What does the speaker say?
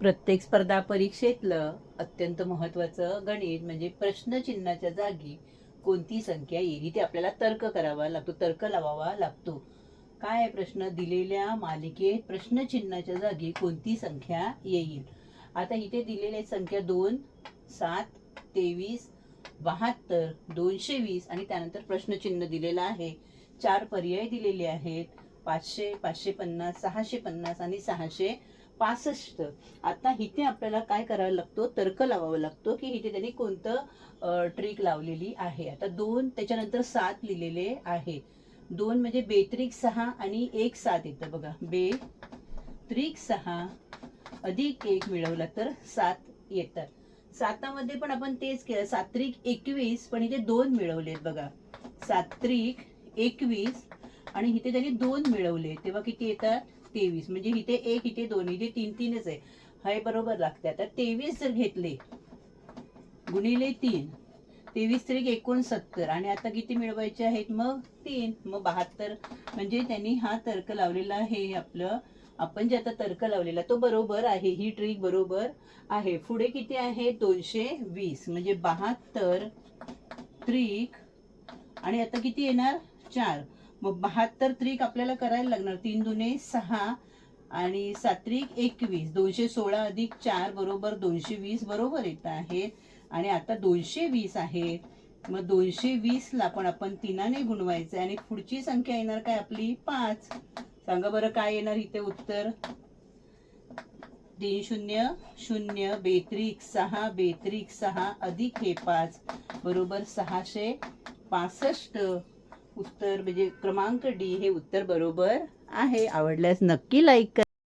प्रत्येक स्पर्धा परीक्षेतलं अत्यंत महत्वाचं गणित म्हणजे प्रश्नचिन्हाच्या जागी कोणती संख्या येईल इथे आपल्याला तर्क करावा लागतो तर्क लावावा लागतो. काय आहे प्रश्न? दिलेल्या मालिकेत प्रश्नचिन्हाच्या जागी कोणती संख्या येईल? आता इथे दिलेल्या संख्या दोन सात तेवीस बहात्तर दोनशे वीस आणि त्यानंतर प्रश्नचिन्ह दिलेलं आहे. चार पर्याय दिलेले आहेत. पाचशे पाचशे पन्नास सहाशे पन्नास आणि सहाशे पासष्ट. आता इथे आपल्याला काय करावं लागतो? तर्क लावावा लागतो की इथे त्यांनी कोणतं ट्रिक लावलेली आहे. आता दोन त्याच्यानंतर सात लिहिलेले आहे. दोन म्हणजे बेत्रिक सहा आणि एक सात येतं बघा. बे त्रिक सहा अधिक एक मिळवला तर सात येतात सातामध्ये पण आपण तेच केलं. सात्रिक एकवीस पण इथे दोन मिळवलेत बघा. सात्रिक एकवीस आणि इथे त्यांनी दोन मिळवले. तेव्हा किती येतात? तेवीस. म्हणजे इथे एक इथे दोन इथे तीन तीनच आहे. हे बरोबर लागते आता तेवीस जर घेतले गुणिले तीन तेवीस तरी एकोणसत्तर. आणि आता किती मिळवायचे आहेत? मग तीन. मग बहात्तर. म्हणजे त्यांनी हा तर्क लावलेला आहे आपलं. आपण जे आता तर्क लावलेला तो बरोबर आहे. ही ट्रिक बरोबर आहे. पुढे किती आहे? दोनशे वीस. म्हणजे बहात्तर त्रिक आणि आता किती येणार? चार. मग बहात्तर त्रिक आपल्याला करायला लागणार. तीन दुने सहा आणि सात्रिक एकवीस. दोनशे सोळा अधिक चार बरोबर दोनशे वीस बरोबर येत आहे. आणि आता दोनशे वीस आहे. मग दोनशे वीसला पण आपण तिनाने गुणवायचं आणि पुढची संख्या येणार काय आपली? पाच. सांगा बरं काय येणार इथे उत्तर? तीन शून्य शून्य बेत्रिक सहा बेत्रिक सहा अधिक हे पाच. बरोबर सहाशे पासष्ट. उत्तर म्हणजे क्रमांक डी हे उत्तर बरोबर आहे. आवडल्यास नक्की लाईक करा.